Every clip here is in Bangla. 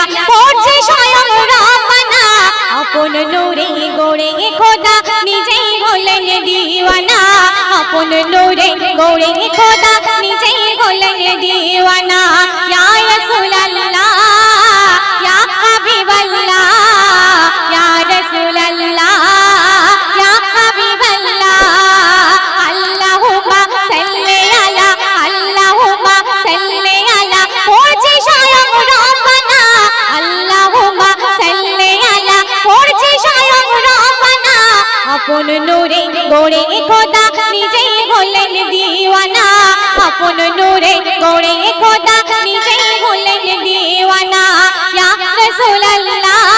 আলা পড়ছে স্বয়ং রাপানা আপন নূরে গোড়ে খোদা, নিজেই হলেন দিওয়ানা। আপন নূরে গোড়ে খোদা, নিজেই হলেন দিওয়ানা। ইয়া রাসূলুল্লাহ আপন নূরে গড়ে খোদা নিজেই হলেন দিওয়ানা। আপন নূরে গড়ে খোদা নিজেই হলেন দিওয়ানা। ইয়া রাসূলুল্লাহ।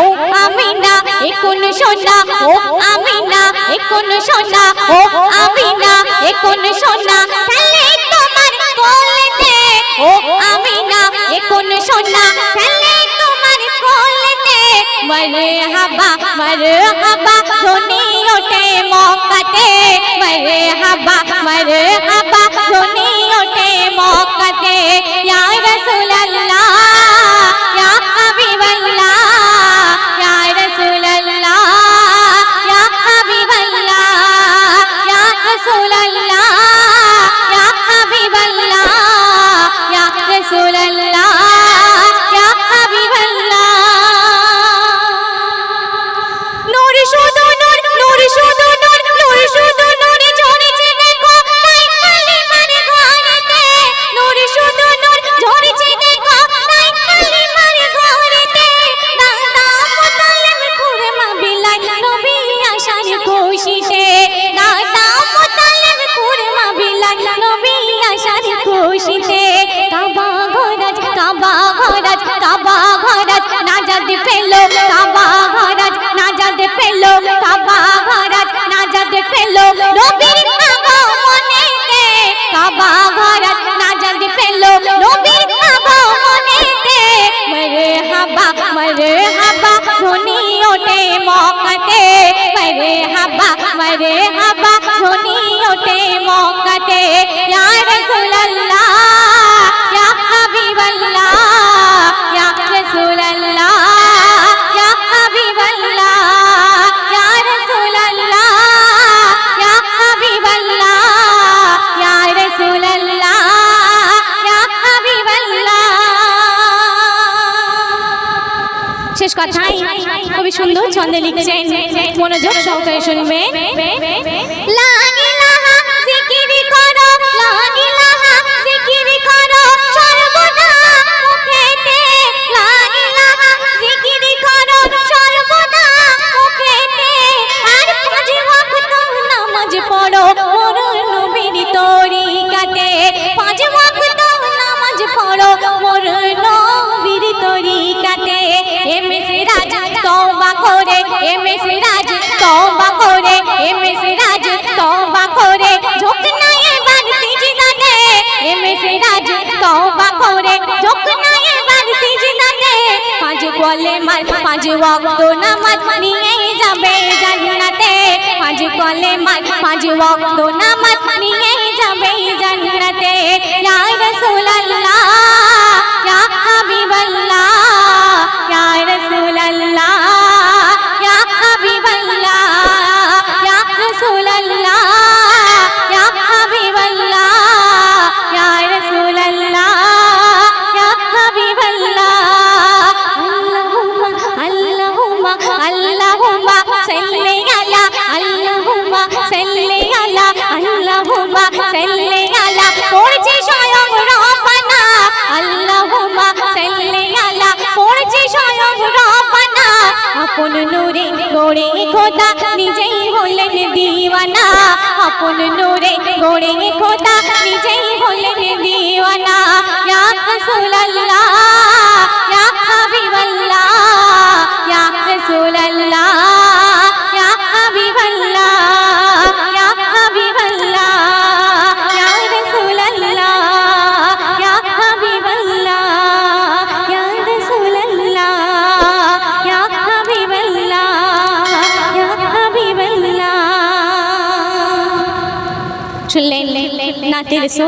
ও আমিনা, এ কোন সোনা ও আমিনা, এ কোন সোনা ও আমিনা, এ কোন সোনা খেলে তোমার কোলেতে। ও আমিনা, এ কোন সোনা খেলে তোমার কোলেতে। মরে হাবা মরে হাবা, ধনি ওঠে মক্কাতে। মরে হাবা, মরে খুশিতে ধনি ওঠে মক্কাতে মরে হাবা মরে হাবা, ধনি ওঠে মক্কাতে। ইয়া রাসূলুল্লাহ, ইয়া হাবিবাল্লাহ, ইয়া রাসূলুল্লাহ, ইয়া হাবিবাল্লাহ, ইয়া রাসূলুল্লাহ, ইয়া হাবিবাল্লাহ, ইয়া রাসূলুল্লাহ, ইয়া হাবিবাল্লাহ। শেষ কথাই। খুবই সুন্দর ছন্দে লিখছেন মনোযোগ সহকারে শুনবেন। তওবা করে এম এস রাজ তওবা করে এম এস রাজ তওবা করে। ঝোঁক না এবার সিজদাতে এম এস রাজ তওবা করে। ঝোঁক না এবার সিজদাতে পাঁচ কলে মার, পাঁচ ওয়াক্ত নামাজ নিয়ে যাবে জান্নাতে। পাঁচ কলে মার, পাঁচ ওয়াক্ত নামাজ নিয়ে যাবে জান্নাতে। ইয়া রাসূলুল্লাহ, ইয়া আপন নূরে গড়ে খোদা, নিজেই হলেন দিওয়ানা। আপন নূরে গড়ে খোদা, নিজেই হলেন দিওয়ানা। ইয়া রাসূলুল্লাহ, ইয়া হাবিবাল্লাহ, ইয়া রাসূলুল্লাহ, ইয়া হাবিবাল্লাহ। నా తెలుసు